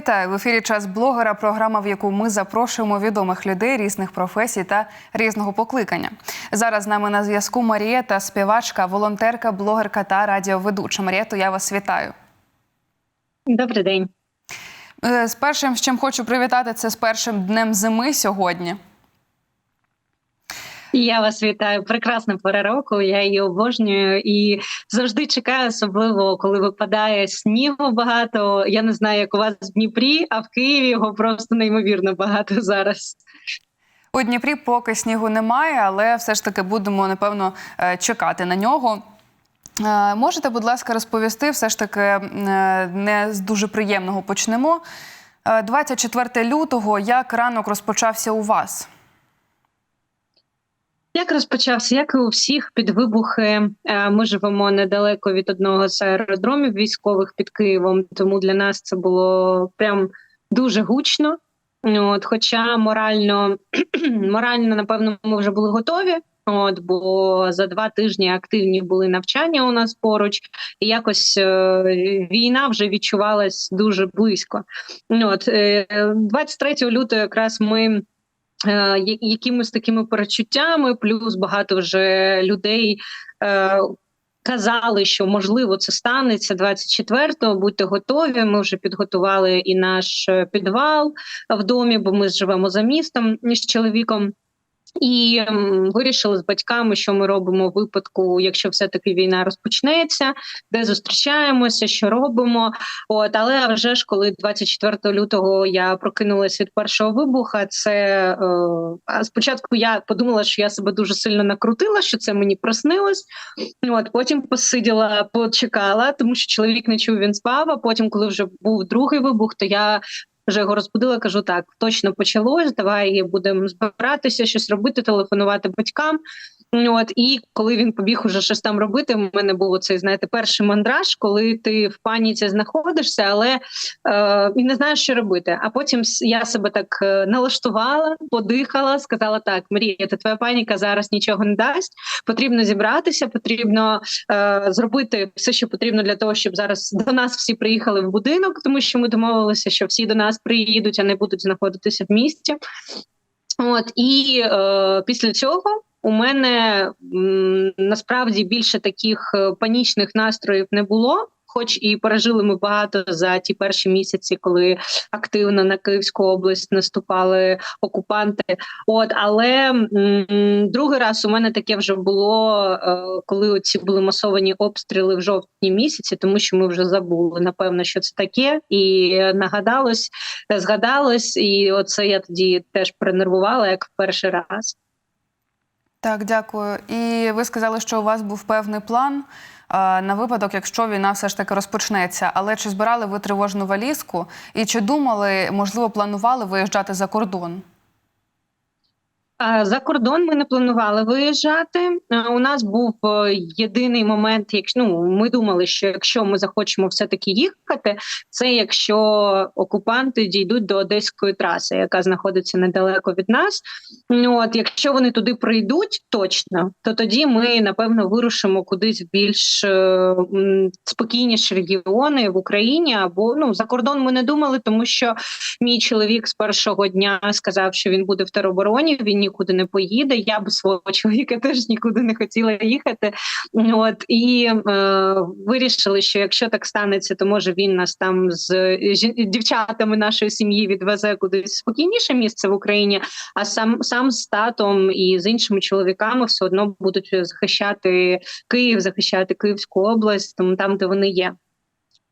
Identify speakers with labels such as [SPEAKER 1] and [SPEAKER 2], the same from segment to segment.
[SPEAKER 1] Вітаю в ефірі час блогера. Програма, в яку ми запрошуємо відомих людей різних професій та різного покликання. Зараз з нами на зв'язку Марієта, співачка, волонтерка, блогерка та радіоведуча. Марієто, я вас вітаю.
[SPEAKER 2] Добрий день.
[SPEAKER 1] Е, З першим, з чим хочу привітати, це з першим днем зими сьогодні.
[SPEAKER 2] Я вас вітаю. Прекрасна пора року. Я її обожнюю і завжди чекаю, особливо коли випадає снігу багато. Я не знаю, як у вас в Дніпрі, а в Києві його просто неймовірно багато зараз.
[SPEAKER 1] У Дніпрі поки снігу немає, але все ж таки будемо напевно е, чекати на нього. Е, Можете, будь ласка, розповісти, все ж таки е, не з дуже приємного почнемо. Е, 24 лютого, як ранок розпочався у вас?
[SPEAKER 2] Як розпочався, як і у всіх під вибухи. Е, Ми живемо недалеко від одного з аеродромів військових під Києвом, тому для нас це було прям дуже гучно. От, хоча морально, морально, напевно, ми вже були готові. От, бо за два тижні активні були навчання у нас поруч, і якось е, війна вже відчувалась дуже близько. От, е, 23 лютого якраз ми е, я- якимись такими перечуттями, плюс багато вже людей е, казали, що можливо це станеться 24-го, Будьте готові. Ми вже підготували і наш е, підвал в домі, бо ми живемо за містом з чоловіком. І вирішили з батьками, що ми робимо в випадку, якщо все-таки війна розпочнеться, де зустрічаємося, що робимо. От, але вже ж коли 24 лютого я прокинулася від першого вибуха, це е, спочатку я подумала, що я себе дуже сильно накрутила, що це мені проснилось. От потім посиділа, почекала, тому що чоловік не чув, він спав. А потім, коли вже був другий вибух, то я. Вже його розбудила, кажу так, точно почалось. Давай будемо збиратися, щось робити, телефонувати батькам. От і коли він побіг уже щось там робити, в мене був оцей, знаєте, перший мандраж, коли ти в паніці знаходишся, але е, і не знаєш, що робити. А потім я себе так е, налаштувала, подихала, сказала: так, Марія, та твоя паніка зараз нічого не дасть. Потрібно зібратися, потрібно е, зробити все, що потрібно для того, щоб зараз до нас всі приїхали в будинок, тому що ми домовилися, що всі до нас приїдуть, а не будуть знаходитися в місті. От і е, після цього у мене насправді більше таких е, панічних настроїв не було. Хоч і пережили ми багато за ті перші місяці, коли активно на Київську область наступали окупанти. От але м, другий раз у мене таке вже було, е, коли оці були масовані обстріли в жовтні місяці, тому що ми вже забули напевно, що це таке, і е, нагадалось, згадалось, і оце я тоді теж перенервувала як в перший раз.
[SPEAKER 1] Так, дякую. І ви сказали, що у вас був певний план на випадок, якщо війна все ж таки розпочнеться. Але чи збирали ви тривожну валізку? І чи думали, можливо, планували виїжджати за кордон?
[SPEAKER 2] За кордон ми не планували виїжджати. У нас був е, єдиний момент, якщо ну ми думали, що якщо ми захочемо все таки їхати, це якщо окупанти дійдуть до одеської траси, яка знаходиться недалеко від нас. Ну, От якщо вони туди прийдуть точно, то тоді ми напевно вирушимо кудись в більш е, спокійніші регіони в Україні або ну за кордон ми не думали, тому що мій чоловік з першого дня сказав, що він буде в теробороні, він нікуди не поїде. Я б свого чоловіка теж нікуди не хотіла їхати. От і е, вирішили, що якщо так станеться, то може він нас там з жі- дівчатами нашої сім'ї відвезе кудись спокійніше місце в Україні. А сам сам з татом і з іншими чоловіками все одно будуть захищати Київ, захищати Київську область, тому там, де вони є.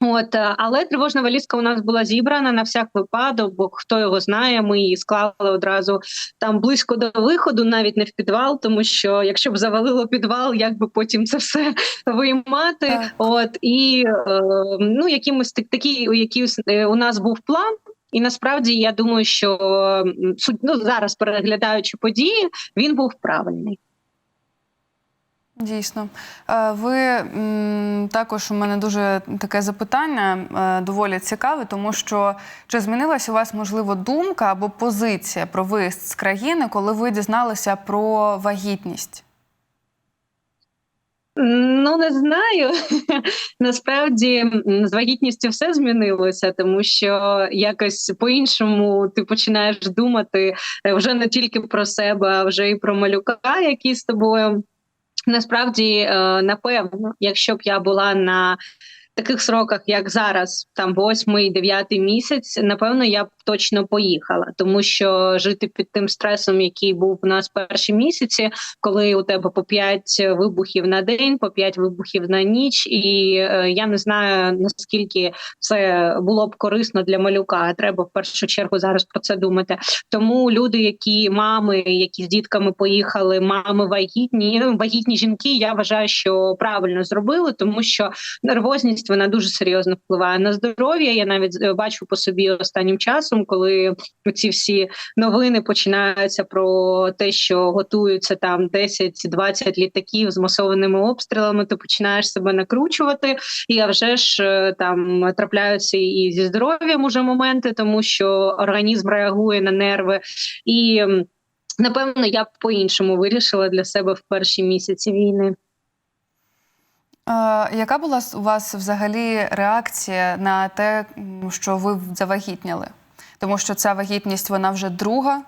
[SPEAKER 2] От, е, але тривожна валізка у нас була зібрана на всяк випадок, бо хто його знає, ми її склали одразу там близько до виходу, навіть не в підвал, тому що якщо б завалило підвал, як би потім це все виймати.
[SPEAKER 1] Так.
[SPEAKER 2] От і е, ну якимось так у якийсь е, у нас був план. І насправді я думаю, що ну, зараз переглядаючи події, він був правильний.
[SPEAKER 1] Дійсно, Е, ви також у мене дуже таке запитання е, доволі цікаве, тому що чи змінилася у вас можливо думка або позиція про виїзд з країни, коли ви дізналися про вагітність?
[SPEAKER 2] Ну не знаю. Насправді з вагітністю все змінилося, тому що якось по-іншому ти починаєш думати е, вже не тільки про себе, а вже і про малюка, який з тобою. Насправді, е, напевно, якщо б я була на таких сроках, як зараз, там восьмий, дев'ятий місяць, напевно, я б точно поїхала, тому що жити під тим стресом, який був у нас перші місяці, коли у тебе по п'ять вибухів на день, по п'ять вибухів на ніч, і е, я не знаю наскільки це було б корисно для малюка. Треба в першу чергу зараз про це думати. Тому люди, які мами, які з дітками поїхали, мами вагітні, вагітні жінки, я вважаю, що правильно зробили, тому що нервозність вона дуже серйозно впливає на здоров'я. Я навіть е, бачу по собі останнім часом, коли ці всі новини починаються про те, що готуються там 10-20 літаків з масованими обстрілами. Ти починаєш себе накручувати, і а вже ж е, там трапляються і зі здоров'ям уже моменти, тому що організм реагує на нерви і. Напевно, я б по-іншому вирішила для себе в перші місяці війни.
[SPEAKER 1] Е, яка була у вас взагалі реакція на те, що ви завагітняли? Тому що ця вагітність вона вже друга.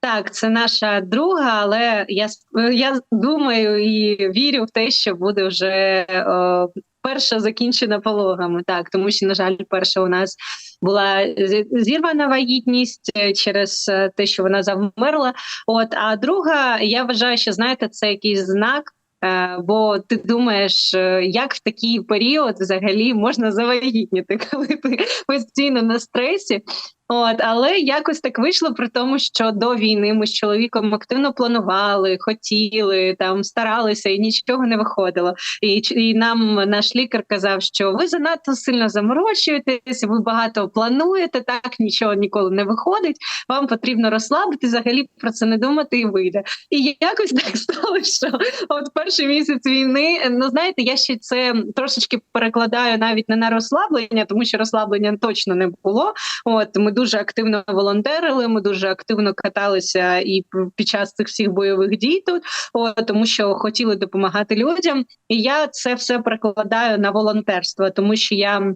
[SPEAKER 2] Так, це наша друга, але я я думаю і вірю в те, що буде вже е, перша закінчена пологами. Так, тому що, на жаль, перша у нас була зірвана вагітність е, через те, що вона завмерла. От а друга, я вважаю, що знаєте, це якийсь знак. Е, Бо ти думаєш, е, як в такий період взагалі можна завагітніти, коли ти постійно на стресі. От, але якось так вийшло при тому, що до війни ми з чоловіком активно планували, хотіли там, старалися, і нічого не виходило. І, і нам наш лікар казав, що ви занадто сильно заморочуєтесь, ви багато плануєте, так нічого ніколи не виходить. Вам потрібно розслабити, взагалі про це не думати і вийде. І якось так стало, що от перший місяць війни, ну знаєте, я ще це трошечки перекладаю навіть не на розслаблення, тому що розслаблення точно не було. От ми дуже активно волонтерили. Ми дуже активно каталися і під час цих всіх бойових дій тут, о, тому що хотіли допомагати людям. І я це все прикладаю на волонтерство, тому що я.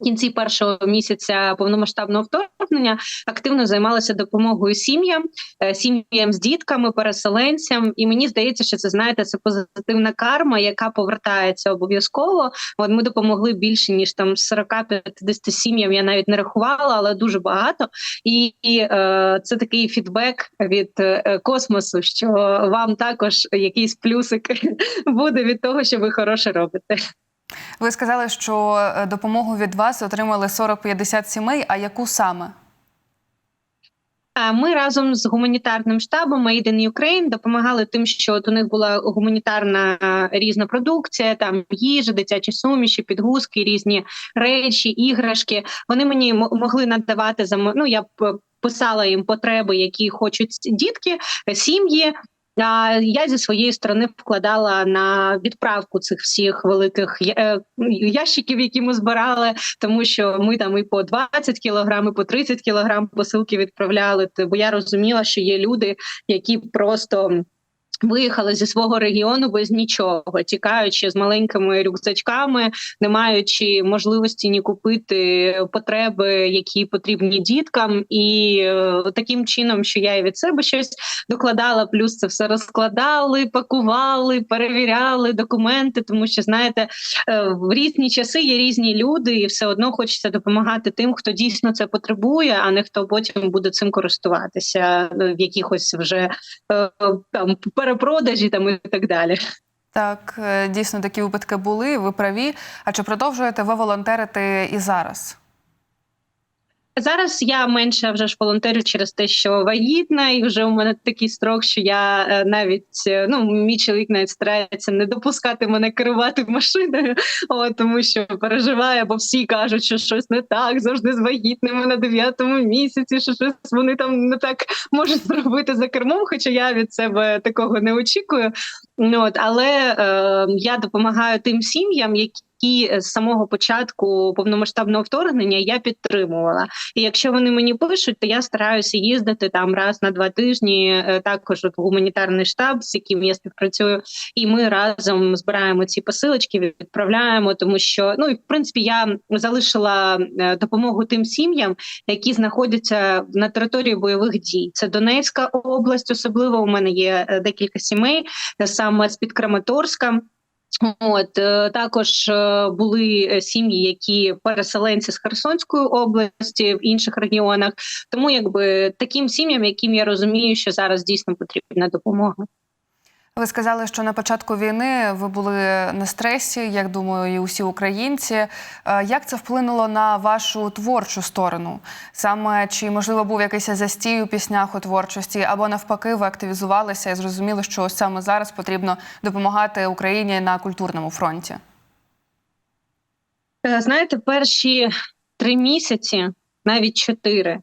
[SPEAKER 2] В кінці першого місяця повномасштабного вторгнення активно займалася допомогою сім'ям, е, сім'ям з дітками, переселенцям. І мені здається, що це знаєте, це позитивна карма, яка повертається обов'язково. От ми допомогли більше ніж там 40-50 сім'ям. Я навіть не рахувала, але дуже багато. І, і е, це такий фідбек від е, космосу, що вам також якийсь плюсик буде від того, що ви хороше робите.
[SPEAKER 1] Ви сказали, що е, допомогу від вас отримали 40-50 сімей. А яку саме?
[SPEAKER 2] Ми разом з гуманітарним штабом Made in Ukraine допомагали тим, що от у них була гуманітарна е, різна продукція, там їжа, дитячі суміші, підгузки, різні речі, іграшки. Вони мені могли надавати за ну, я п- писала їм потреби, які хочуть дітки, е, сім'ї. Я зі своєї сторони вкладала на відправку цих всіх великих е, ящиків, які ми збирали, тому що ми там і по 20 кілограм, і по 30 кілограм посилки відправляли. Бо я розуміла, що є люди, які просто. Виїхали зі свого регіону без нічого, тікаючи з маленькими рюкзачками, не маючи можливості ні купити потреби, які потрібні діткам, і е, таким чином, що я і від себе щось докладала, плюс це все розкладали, пакували, перевіряли документи, тому що знаєте, е, в різні часи є різні люди, і все одно хочеться допомагати тим, хто дійсно це потребує, а не хто потім буде цим користуватися е, в якихось вже там перепродажі там і так далі.
[SPEAKER 1] Так, е, дійсно такі випадки були. Ви праві. А чи продовжуєте ви волонтерити і зараз?
[SPEAKER 2] Зараз я менше вже ж волонтерю через те, що вагітна, і вже у мене такий строк, що я е, навіть е, ну мій чоловік навіть старається не допускати мене керувати машиною, о, тому що переживає, бо всі кажуть, що щось не так, завжди з вагітними на дев'ятому місяці, що щось вони там не так можуть зробити за кермом. Хоча я від себе такого не очікую. Ну, от, але е, я допомагаю тим сім'ям, які які з самого початку повномасштабного вторгнення я підтримувала. І якщо вони мені пишуть, то я стараюся їздити там раз на два тижні, е, також в гуманітарний штаб, з яким я співпрацюю, і ми разом збираємо ці посилочки, відправляємо, тому що ну і в принципі я залишила е, допомогу тим сім'ям, які знаходяться на території бойових дій. Це Донецька область, особливо у мене є е, декілька сімей, е, саме з під Краматорська. От е, також е, були е, сім'ї, які переселенці з Херсонської області в інших регіонах. Тому якби таким сім'ям, яким я розумію, що зараз дійсно потрібна допомога.
[SPEAKER 1] Ви сказали, що на початку війни ви були на стресі, як думаю, і усі українці. Е, Як це вплинуло на вашу творчу сторону? Саме чи можливо був якийсь застій у піснях у творчості, або навпаки, ви активізувалися і зрозуміли, що саме зараз потрібно допомагати Україні на культурному фронті?
[SPEAKER 2] Е, Знаєте, перші три місяці, навіть чотири.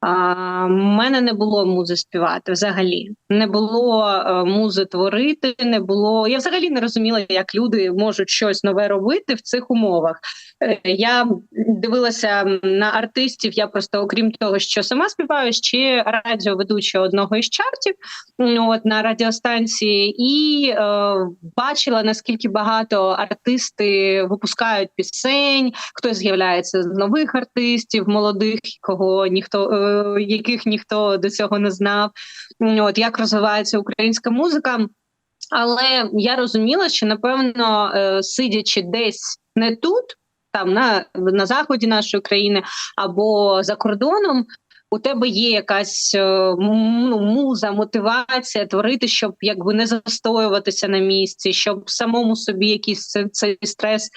[SPEAKER 2] А, мене не було музи співати взагалі. Не було е, музи творити, не було. Я взагалі не розуміла, як люди можуть щось нове робити в цих умовах. Е, Я дивилася на артистів. Я просто, окрім того, що сама співаю, ще радіоведуча одного із чартів от на радіостанції, і е, бачила наскільки багато артисти випускають пісень, хтось з'являється з нових артистів, молодих, кого ніхто е, яких ніхто до цього не знав. От як розвивається українська музика. Але я розуміла, що напевно, е, сидячи десь не тут, там на, на заході нашої країни або за кордоном. У тебе є якась е, ну, муза, мотивація творити, щоб якби не застоюватися на місці, щоб самому собі якийсь це- цей стрес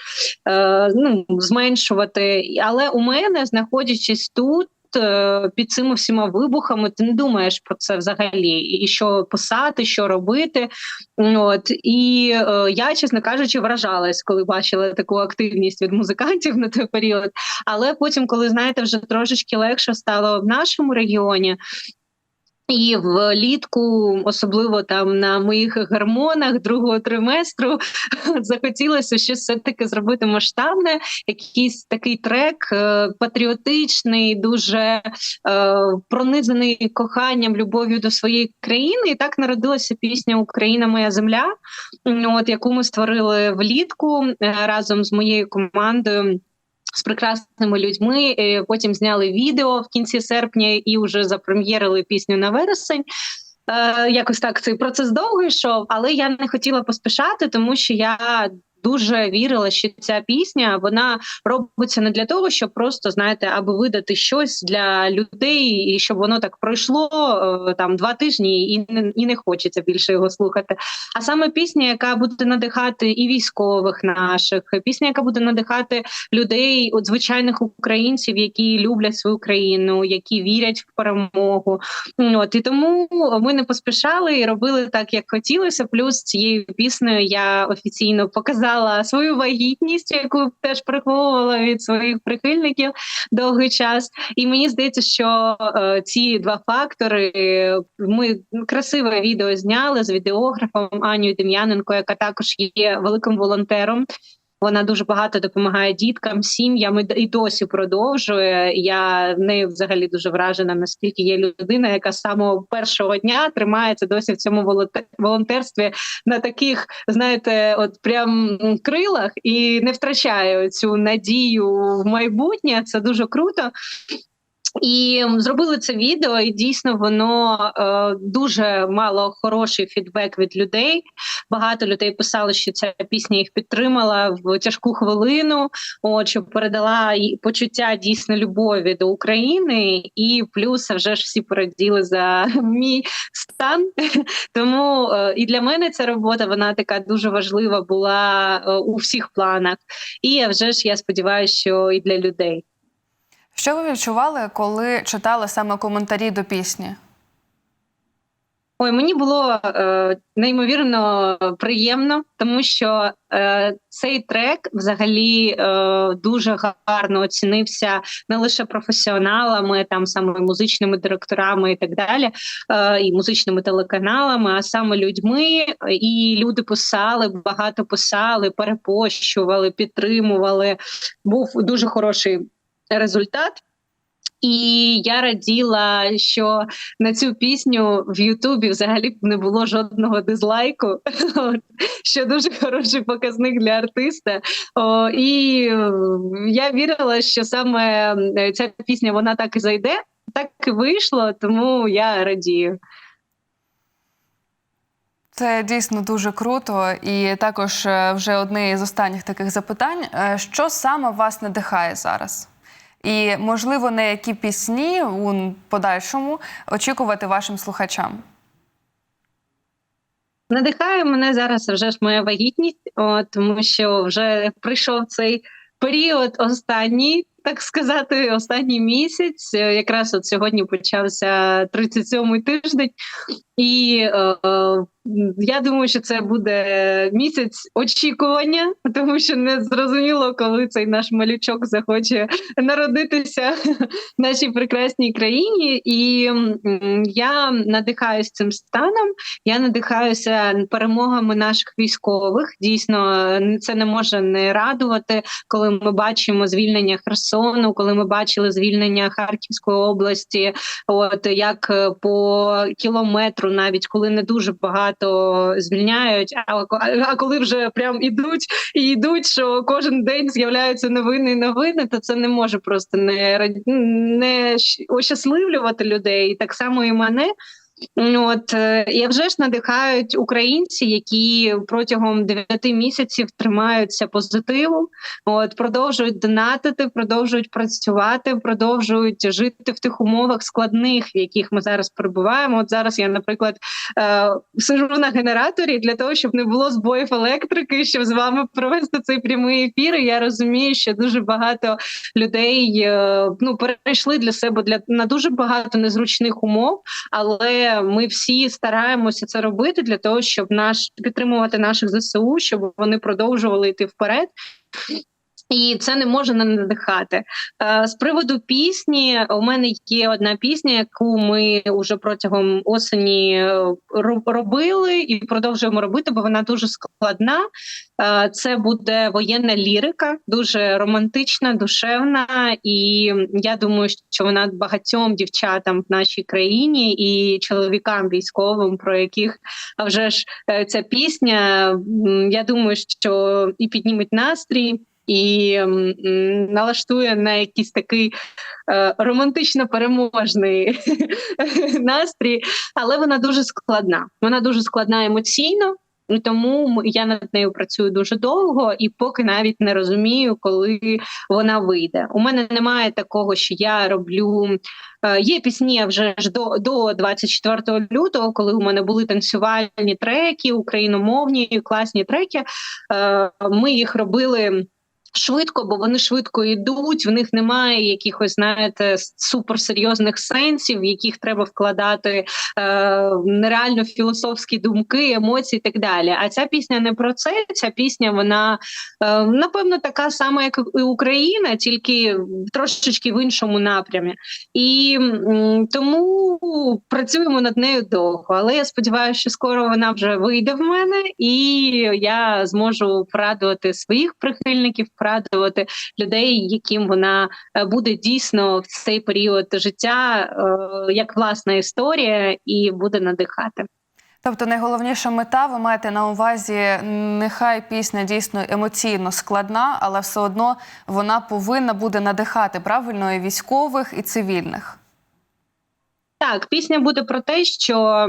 [SPEAKER 2] е, ну, зменшувати. Але у мене, знаходячись тут. Е, Під цими всіма вибухами ти не думаєш про це взагалі, і що писати, що робити. От і е, я, чесно кажучи, вражалась, коли бачила таку активність від музикантів на той період. Але потім, коли знаєте, вже трошечки легше стало в нашому регіоні. І влітку, особливо там на моїх гормонах другого триместру, захотілося щось все таки зробити масштабне, якийсь такий трек е, патріотичний, дуже е, пронизаний коханням, любов'ю до своєї країни. І так народилася пісня Україна, моя земля, от яку ми створили влітку е, разом з моєю командою. З прекрасними людьми Е, потім зняли відео в кінці серпня і вже запрем'єрили пісню на вересень. Е, якось так цей процес довго йшов, але я не хотіла поспішати, тому що я дуже вірила, що ця пісня вона робиться не для того, щоб просто знаєте, аби видати щось для людей, і щоб воно так пройшло е, там два тижні, і не і не хочеться більше його слухати. А саме пісня, яка буде надихати і військових наших, пісня, яка буде надихати людей, от звичайних українців, які люблять свою країну, які вірять в перемогу. От і тому ми не поспішали і робили так, як хотілося. Плюс цією піснею я офіційно показала свою вагітність, яку теж приховувала від своїх прихильників довгий час. І мені здається, що е, ці два фактори ми красиве відео зняли з відеографом Анією Дем'яненко, яка також є великим волонтером. Вона дуже багато допомагає діткам, сім'ям і досі продовжує. Я нею взагалі дуже вражена, наскільки є людина, яка з самого першого дня тримається досі в цьому волонте- волонтерстві на таких, знаєте, от прям крилах і не втрачає цю надію в майбутнє. Це дуже круто. І зробили це відео, і дійсно воно е, дуже мало хороший фідбек від людей. Багато людей писали, що ця пісня їх підтримала в тяжку хвилину. От що передала почуття дійсно любові до України, і плюс вже ж всі пораділи за мій стан. Тому е, і для мене ця робота вона така дуже важлива була е, у всіх планах. І вже ж я сподіваюся, що і для людей.
[SPEAKER 1] Що ви відчували, коли читали саме коментарі до пісні?
[SPEAKER 2] Ой, мені було е, неймовірно приємно, тому що е, цей трек взагалі е, дуже гарно оцінився не лише професіоналами, там саме музичними директорами і так далі, е, і музичними телеканалами, а саме людьми. І люди писали, багато писали, перепощували, підтримували. Був дуже хороший результат. І я раділа, що на цю пісню в Ютубі взагалі не було жодного дизлайку, що дуже хороший показник для артиста. О, І я вірила, що саме ця пісня вона так і зайде, так і вийшло, тому я радію.
[SPEAKER 1] Це дійсно дуже круто, і також е, вже одне із останніх таких запитань: Е, що саме вас надихає зараз? І можливо, на які пісні у подальшому очікувати вашим слухачам?
[SPEAKER 2] Надихає мене зараз вже ж моя вагітність, о, тому що вже прийшов цей період останній, так сказати, останній місяць. Е, Якраз от сьогодні почався 37-й тиждень, і е, е, я думаю, що це буде місяць очікування, тому що не зрозуміло, коли цей наш малючок захоче народитися в нашій прекрасній країні. І я надихаюсь цим станом. Я надихаюся перемогами наших військових. Дійсно, це не може не радувати, коли ми бачимо звільнення Херсону, коли ми бачили звільнення Харківської області. От як е, по кілометру, навіть коли не дуже багато звільняють, а, а коли вже прям ідуть і йдуть, що кожен день з'являються новини і новини, то це не може просто не не ощасливлювати людей. І так само і мене. От е, і вже ж надихають українці, які протягом 9 місяців тримаються позитиву, от продовжують донатити, продовжують працювати, продовжують жити в тих умовах складних, в яких ми зараз перебуваємо. От зараз я, наприклад, е, сижу на генераторі для того, щоб не було збоїв електрики, щоб з вами провести цей прямий ефір. І я розумію, що дуже багато людей е, ну перейшли для себе для на дуже багато незручних умов, але ми всі стараємося це робити для того, щоб наш підтримувати наших ЗСУ, щоб вони продовжували йти вперед. І це не може не надихати. Е, З приводу пісні, у мене є одна пісня, яку ми вже протягом осені е, робили і продовжуємо робити, бо вона дуже складна. Е, Це буде воєнна лірика, дуже романтична, душевна. І я думаю, що вона багатьом дівчатам в нашій країні і чоловікам військовим, про яких вже ж ця пісня. Я думаю, що і підніметь настрій і налаштує на якийсь такий е, романтично переможний настрій, але вона дуже складна. Вона дуже складна емоційно. І тому я над нею працюю дуже довго, і поки навіть не розумію, коли вона вийде. У мене немає такого, що я роблю. Е, є пісні вже ж до, до 24 лютого, коли у мене були танцювальні треки, україномовні класні треки. Е, ми їх робили. Швидко, бо вони швидко йдуть. В них немає якихось, знаєте, суперсерйозних сенсів, в яких треба вкладати е, нереально філософські думки, емоції і так далі. А ця пісня не про це. Ця пісня, вона е, напевно така сама, як і Україна, тільки трошечки в іншому напрямі. І м, тому працюємо над нею довго. Але я сподіваюся, що скоро вона вже вийде в мене, і я зможу порадувати своїх прихильників, порадувати людей, яким вона е, буде дійсно в цей період життя е, як власна історія, і буде надихати.
[SPEAKER 1] Тобто найголовніша мета, ви маєте на увазі, нехай пісня дійсно емоційно складна, але все одно вона повинна буде надихати правильно і військових, і цивільних.
[SPEAKER 2] Так, пісня буде про те, що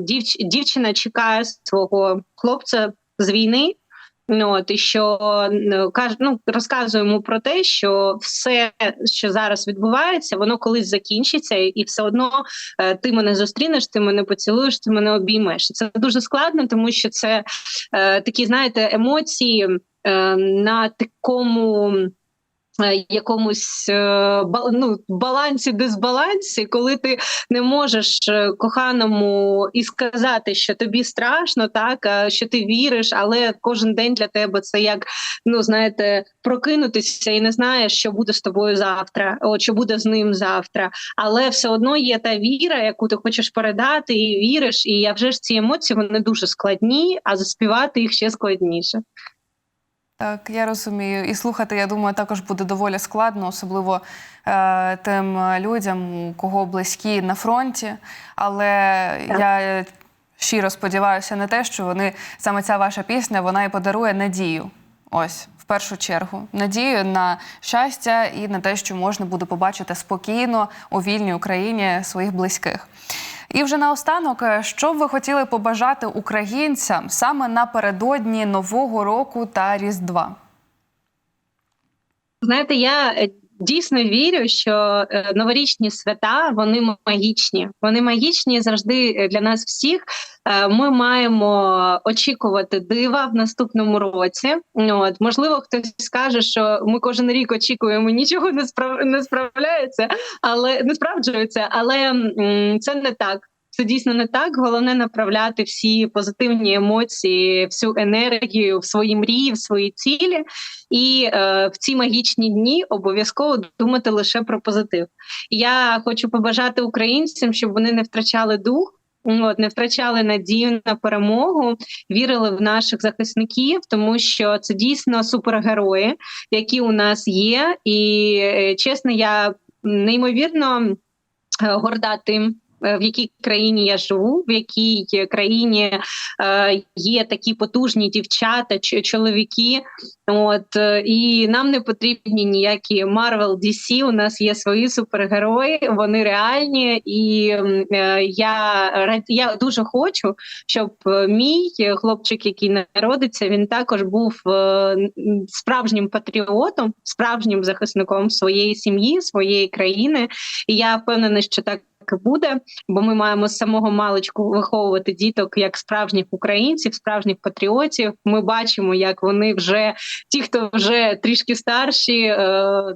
[SPEAKER 2] дівч, дівчина чекає свого хлопця з війни. Ну, от, і що каж, ну, розказуємо про те, що все, що зараз відбувається, воно колись закінчиться, і все одно е, ти мене зустрінеш, ти мене поцілуєш, ти мене обіймеш. Це дуже складно, тому що це е, такі, знаєте, емоції е, на такому е, якомусь е, ну, балансі, дисбалансі, коли ти не можеш е, коханому і сказати, що тобі страшно, так що ти віриш, але кожен день для тебе це як ну знаєте, прокинутися і не знаєш, що буде з тобою завтра, о, що буде з ним завтра. Але все одно є та віра, яку ти хочеш передати, і віриш. І я вже ж ці емоції вони дуже складні, а заспівати їх ще складніше.
[SPEAKER 1] Так, я розумію. І слухати, я думаю, також буде доволі складно, особливо е, тим людям, у кого близькі на фронті. Але
[SPEAKER 2] Так.
[SPEAKER 1] я щиро сподіваюся на те, що вони саме ця ваша пісня вона і подарує надію. Ось в першу чергу надію на щастя і на те, що можна буде побачити спокійно у вільній Україні своїх близьких. І вже наостанок, е, що б ви хотіли побажати українцям саме напередодні Нового року та Різдва?
[SPEAKER 2] Знаєте, я е, дійсно вірю, що е, новорічні свята вони магічні. Вони магічні завжди е, для нас всіх. Е, Ми маємо очікувати дива в наступному році. От можливо, хтось скаже, що ми кожен рік очікуємо, нічого не справ... не справляється, але не справджується. Але це не так. Це дійсно не так. Головне направляти всі позитивні емоції, всю енергію в свої мрії, в свої цілі. І е, в ці магічні дні обов'язково думати лише про позитив. Я хочу побажати українцям, щоб вони не втрачали дух. От не втрачали надію на перемогу, вірили в наших захисників, тому що це дійсно супергерої, які у нас є. І е, чесно, я неймовірно е, горда тим, в якій країні я живу, в якій країні е, є такі потужні дівчата, ч- чоловіки. От е, і нам не потрібні ніякі Marvel, DC, У нас є свої супергерої, вони реальні, і е, я я дуже хочу, щоб е, мій хлопчик, який народиться, він також був е, справжнім патріотом, справжнім захисником своєї сім'ї, своєї країни. І я впевнена, що так. І Буде, бо ми маємо з самого маличку виховувати діток як справжніх українців, справжніх патріотів. Ми бачимо, як вони вже ті, хто вже трішки старші, е,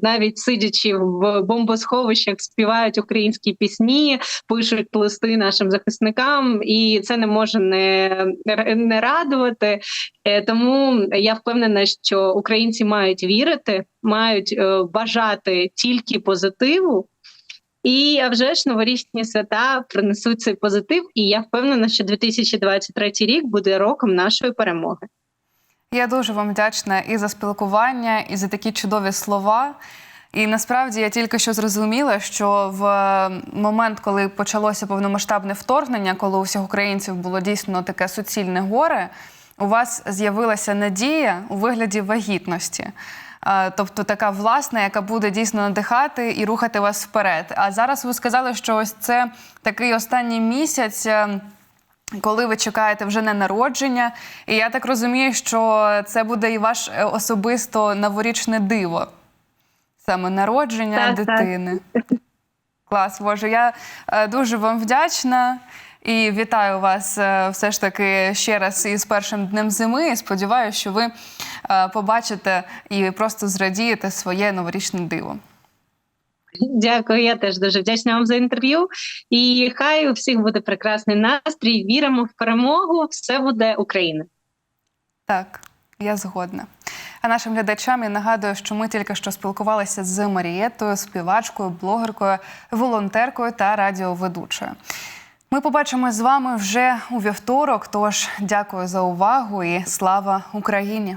[SPEAKER 2] навіть сидячи в бомбосховищах, співають українські пісні, пишуть листи нашим захисникам, і це не може не, не радувати. Е, Тому я впевнена, що українці мають вірити, мають е, бажати тільки позитиву. І вже ж новорічні свята принесуть цей позитив, і я впевнена, що 2023 рік буде роком нашої перемоги.
[SPEAKER 1] Я дуже вам вдячна і за спілкування, і за такі чудові слова. І насправді я тільки що зрозуміла, що в момент, коли почалося повномасштабне вторгнення, коли у всіх українців було дійсно таке суцільне горе, у вас з'явилася надія у вигляді вагітності. Тобто така власна, яка буде дійсно надихати і рухати вас вперед. А зараз ви сказали, що ось це такий останній місяць. е, коли ви чекаєте вже на народження, і я так розумію, що це буде і ваш е, особисто новорічне диво, саме народження
[SPEAKER 2] Так, так.
[SPEAKER 1] дитини. Клас, Боже, я е, дуже вам вдячна і вітаю вас все ж таки ще раз із першим днем зими. І сподіваюся, що ви побачите і просто зрадієте своє новорічне диво.
[SPEAKER 2] Дякую, я теж дуже вдячна вам за інтерв'ю. І хай у всіх буде прекрасний настрій. Віримо в перемогу. Все буде Україна.
[SPEAKER 1] Так, я згодна. А нашим глядачам я нагадую, що ми тільки що спілкувалися з Марієтою, співачкою, блогеркою, волонтеркою та радіоведучою. Ми побачимось з вами вже у вівторок. Тож дякую за увагу і слава Україні!